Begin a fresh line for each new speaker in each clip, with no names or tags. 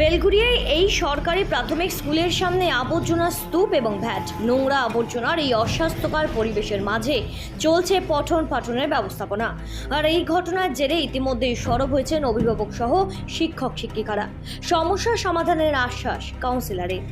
বেলঘুরিয়ায় এই সরকারি প্রাথমিক স্কুলের সামনে আবর্জনা স্তূপ এবং ভ্যাট। নোংরা আবর্জনার এই অস্বাস্থ্যকর পরিবেশের মাঝে চলছে পঠন পাঠনের ব্যবস্থাপনা। আর এই ঘটনার জেরে ইতিমধ্যেই সরব হয়েছেন অভিভাবক সহ শিক্ষক শিক্ষিকারা সমস্যা সমাধানের আশ্বাস কাউন্সিলরের।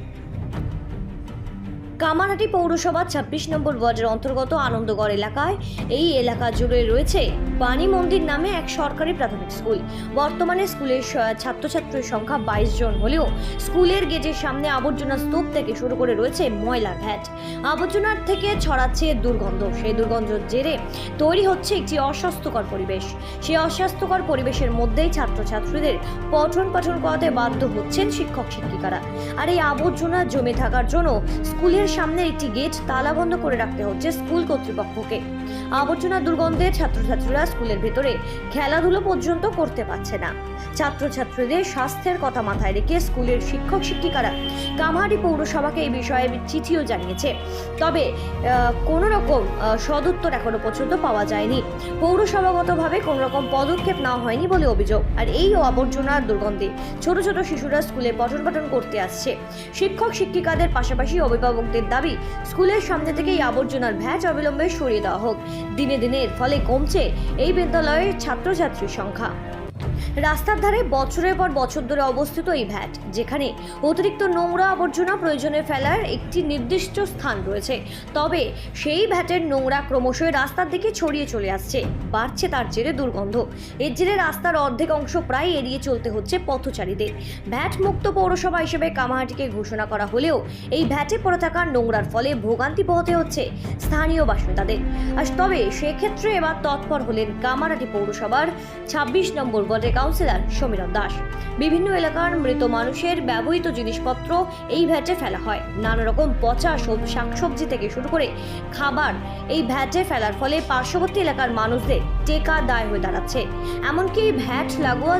কামারহাটি পৌরসভার ছাব্বিশ নম্বর ওয়ার্ডের অন্তর্গত আনন্দগড় এলাকায় এই এলাকা জুড়ে রয়েছে বাণী মন্দির নামে এক সরকারি প্রাথমিক স্কুল। বর্তমানে স্কুলের ছাত্রছাত্রীর সংখ্যা বাইশ জন হলেও স্কুলের গেটের সামনে আবর্জনা স্তূপ থেকে শুরু করে রয়েছে ময়লা ভ্যাট। আবর্জনার থেকে ছড়াচ্ছে দুর্গন্ধ। সেই দুর্গন্ধের জেরে তৈরি হচ্ছে একটি অস্বাস্থ্যকর পরিবেশ। সেই অস্বাস্থ্যকর পরিবেশের মধ্যেই ছাত্রছাত্রীদের পঠন পাঠন করাতে বাধ্য হচ্ছেন শিক্ষক শিক্ষিকারা আর এই আবর্জনা জমে থাকার জন্য স্কুলের সামনে একটি গেট তালাবন্ধ করে রাখতে হচ্ছে স্কুল কর্তৃপক্ষকে। আবর্জনা দুর্গন্ধে ছাত্রছাত্রীরা স্কুলের ভেতরে খেলাধুলো পর্যন্ত করতে পারছে না। ছাত্রছাত্রীদের স্বাস্থ্যের কথা মাথায় রেখে স্কুলের শিক্ষক শিক্ষিকারা কামাহারি পৌরসভাকে এই বিষয়ে চিঠিও জানিয়েছে। তবে কোনো রকম সদুত্তর এখনও পর্যন্ত পাওয়া যায়নি। পৌরসভাগতভাবে কোনো রকম পদক্ষেপ নেওয়া হয়নি বলে অভিযোগ। আর এই আবর্জনার দুর্গন্ধে ছোট ছোট শিশুরা স্কুলে পঠন পাঠন করতে আসছে। শিক্ষক, শিক্ষিকাদের পাশাপাশি অভিভাবকদের দাবি, স্কুলের সামনে থেকে এই আবর্জনার ভ্যাচ অবিলম্বে সরিয়ে দেওয়া হোক। দিনে দিনে এর ফলে কমছে এই বিদ্যালয়ের ছাত্রছাত্রীর সংখ্যা। রাস্তার ধারে বছরের পর বছর ধরে অবস্থিত এই ভ্যাট। যেখানে অতিরিক্ত নোংরা আবর্জনা প্রয়োজনে ফেলার একটি নির্দিষ্ট স্থান রয়েছে। তবে সেই ভ্যাটের নোংরা ক্রমশই রাস্তার দিকে ছড়িয়ে চলে আসছে। বাড়ছে তার জেরে দুর্গন্ধ। এর জেরে রাস্তার অর্ধেক অংশ প্রায় এড়িয়ে চলতে হচ্ছে পথচারীদের। ভ্যাট মুক্ত পৌরসভা হিসেবে কামাহাটিকে ঘোষণা করা হলেও এই ভ্যাটে পড়ে থাকা নোংরার ফলে ভোগান্তি পোহাতে হচ্ছে স্থানীয় বাসিন্দাদের। আর তবে সেক্ষেত্রে এবার তৎপর হলেন কামারহাটি পৌরসভার ছাব্বিশ নম্বর ওয়ার্ডের কাউন্সিলর সমীরণ দাস। বিভিন্ন এলাকার মৃত মানুষের ব্যবহৃত জিনিসপত্র এই ভ্যাটে ফেলা হয়। নানা রকম পচা সব শাকসবজি থেকে শুরু করে খাবার এই ভ্যাটে ফেলার ফলে পার্শ্ববর্তী এলাকার মানুষদের টেকা দায় হয়ে দাঁড়াচ্ছে। এমনকি ভ্যাট লাগোয়া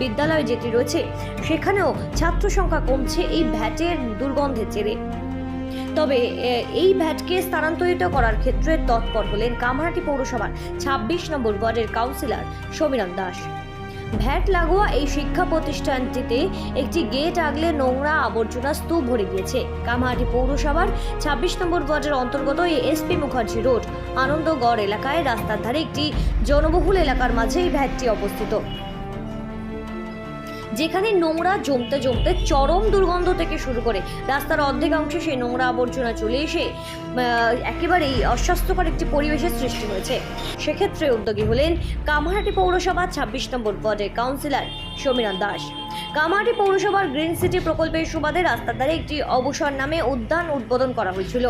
বিদ্যালয় যেটি রয়েছে, সেখানেও ছাত্র সংখ্যা কমছে এই ভ্যাটের দুর্গন্ধের জেরে। তবে এই ভ্যাটকে স্থানান্তরিত করার ক্ষেত্রে তৎপর হলেন কামারহাটি পৌরসভার ছাব্বিশ নম্বর ওয়ার্ডের কাউন্সিলর সমীরণ দাস। ভ্যাট লাগোয়া এই শিক্ষা প্রতিষ্ঠানটিতে একটি গেট আগলে নোংরা আবর্জনা স্তূপ ভরে গিয়েছে। কামাহাটি পৌরসভার ছাব্বিশ নম্বর ওয়ার্ডের অন্তর্গত এই এসপি মুখার্জি রোড, আনন্দগড় এলাকায় রাস্তার ধারে একটি জনবহুল এলাকার মাঝে এই ভ্যাটটি অবস্থিত। যেখানে নোংরা জমতে জমতে চরম দুর্গন্ধ থেকে শুরু করে রাস্তার অর্ধেক অংশে সেই নোংরা আবর্জনা চলে এসে একেবারেই অস্বাস্থ্যকর একটি পরিবেশের সৃষ্টি হয়েছে। সেক্ষেত্রে উদ্যোগী হলেন কামারহাটি পৌরসভা ছাব্বিশ নম্বর ওয়ার্ডের কাউন্সিলর সমীরণ দাস। কামারহাটি পৌরসভার গ্রিন সিটি প্রকল্পের সুবাদে রাস্তার ধারে একটি অবসর নামে উদ্যান উদ্বোধন করা হয়েছিল।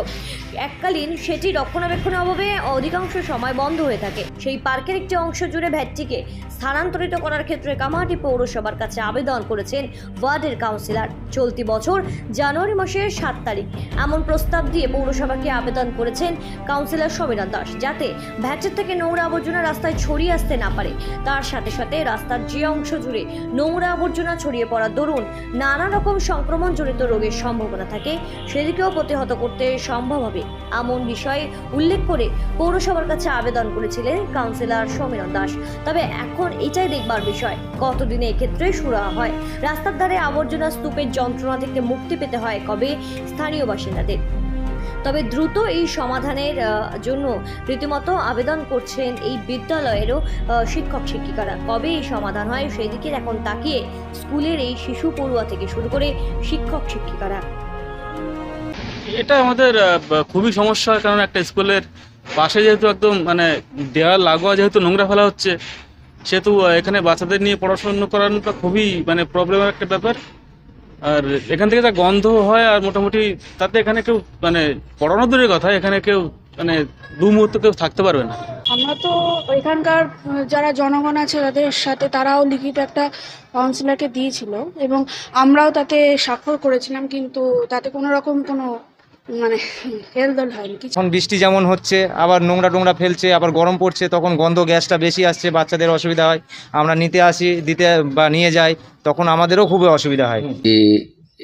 এককালীন সেটি রক্ষণাবেক্ষণের অভাবে অধিকাংশ সময় বন্ধ হয়ে থাকে। সেই পার্কের একটি অংশ জুড়ে ভ্যাটটিকে স্থানান্তরিত করার ক্ষেত্রে কামাহাটি পৌরসভার কাছে আবেদন করেছেন ওয়ার্ডের কাউন্সিলর। চলতি বছর জানুয়ারি মাসের সাত তারিখ এমন প্রস্তাব দিয়ে পৌরসভাকে আবেদন করেছেন কাউন্সিলর সমীরণ দাস। যাতে ভ্যাটের থেকে নোংরা আবর্জনা রাস্তায় ছড়িয়ে আসতে না পারে, তার সাথে সাথে রাস্তার যে অংশ জুড়ে নোংরা আবর্জনা ছড়িয়ে পড়ার দরুন নানা রকম সংক্রমণজনিত রোগের সম্ভাবনা থাকে, সেদিকেও প্রতিহত করতে সম্ভব হবে, এমন বিষয়ে উল্লেখ করে পৌরসভার কাছে আবেদন করেছিলেন কাউন্সিলর সমীরণ দাস। তবে এখন এটাই দেখবার বিষয়, কতদিনে এক্ষেত্রে সুরা হয়? রাস্তার ধারে আবর্জনা স্তূপের যন্ত্রণা থেকে মুক্তি পেতে হয় কবে? স্থানীয় বাসিন্দাদের। তবে দ্রুত এই সমাধানের জন্য রীতিমতো আবেদন করছেন এই বিদ্যালয়েরও শিক্ষক শিক্ষিকারা। কবে এই সমাধান হয় সেই দিকে এখন তাকিয়ে স্কুলের এই শিশু পড়ুয়া থেকে শুরু করে শিক্ষক শিক্ষিকারা।
এটা আমাদের খুবই সমস্যা কারণ একটা স্কুলের পাশে যেহেতু একদম মানে দেওয়াল লাগোয়া যেহেতু নোংরা ফেলা হচ্ছে, সেহেতু এখানে বাচ্চাদের নিয়ে পড়াশোনা করানোটা খুবই মানে প্রবলেমের একটা ব্যাপার। আর এখান থেকে যা গন্ধ হয় আর মোটামুটি তাতে এখানে কেউ মানে পড়ানো দূরের কথা, এখানে কেউ মানে দু মুহূর্ত কেউ থাকতে পারবে না।
আমরা তো এখানকার যারা জনগণ আছে তাদের সাথে তারাও লিখিত একটা কাউন্সিলারকে দিয়েছিল এবং আমরাও তাতে স্বাক্ষর করেছিলাম, কিন্তু তাতে কোনো রকম কোনো মানে হেলদোল হয়নি কিছু
এখন বৃষ্টি যেমন হচ্ছে আবার নোংরা টোংরা ফেলছে আবার গরম পড়ছে তখন গন্ধ গ্যাসটা বেশি আসছে বাচ্চাদের অসুবিধা হয়। আমরা নিতে আসি দিতে বা নিয়ে যাই তখন আমাদেরও খুবই অসুবিধা হয়।
যে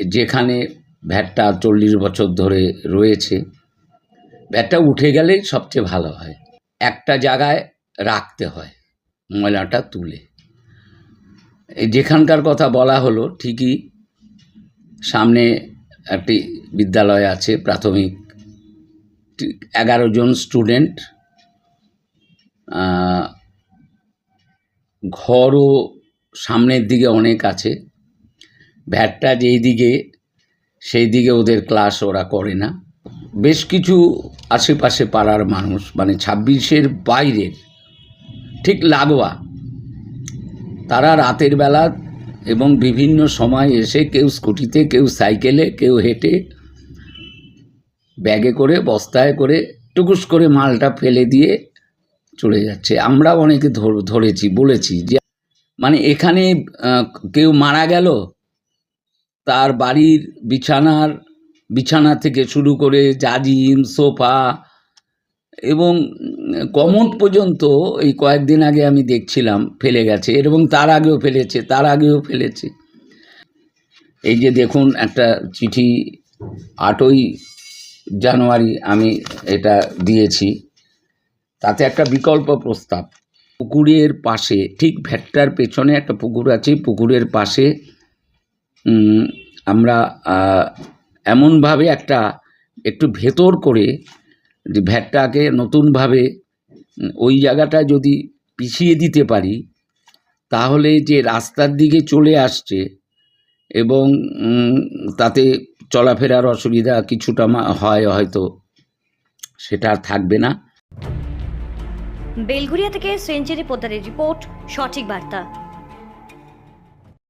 যেখানে ভ্যাটটা চল্লিশ বছর ধরে রয়েছে ভ্যাটটা উঠে গেলেই সবচেয়ে ভালো হয়। একটা জায়গায় রাখতে হয় ময়লাটা তুলে। যেখানকার কথা বলা হলো ঠিকই সামনে একটি বিদ্যালয় আছে, প্রাথমিক। এগারো জন স্টুডেন্ট ঘরও সামনের দিকে অনেক আছে। ভ্যাটটা যেই দিকে, সেই দিকে ওদের ক্লাস ওরা করে না। বেশ কিছু আশেপাশে পাড়ার মানুষ মানে ছাব্বিশের বাইরের, ঠিক লাগোয়া। তারা রাতের বেলা এবং বিভিন্ন সময় এসে কেউ স্কুটিতে, কেউ সাইকেলে, কেউ হেঁটে ব্যাগে করে, বস্তায় করে, টুকুস করে মালটা ফেলে দিয়ে চলে যাচ্ছে। আমরা অনেকে ধর- ধরেছি, বলেছি যে মানে এখানে কেউ মারা গেল, তার বাড়ির বিছানার, বিছানা থেকে শুরু করে জাজিম, সোফা এবং কমোড পর্যন্ত এই কয়েকদিন আগে আমি দেখছিলাম ফেলে গেছে, এবং তার আগেও ফেলেছে, তার আগেও ফেলেছে। এই যে দেখুন, একটা চিঠি, আটই জানুয়ারি আমি এটা দিয়েছি। তাতে একটা বিকল্প প্রস্তাব। পুকুরের পাশে, ঠিক ভ্যাটটার পেছনে একটা পুকুর আছে, পুকুরের পাশে আমরা এমনভাবে একটা একটু ভেতর করে যে ভ্যাটটাকে নতুনভাবে ওই জায়গাটা যদি পিছিয়ে দিতে পারি, তাহলে যে রাস্তার দিকে চলে আসছে এবং তাতে চলাফেরার অসুবিধা কিছুটা হয় হয়তো, সেটা আর থাকবে না।
বেলঘুরিয়া থেকে সেঞ্চুরি পোদ্দারের রিপোর্ট, সঠিক বার্তা।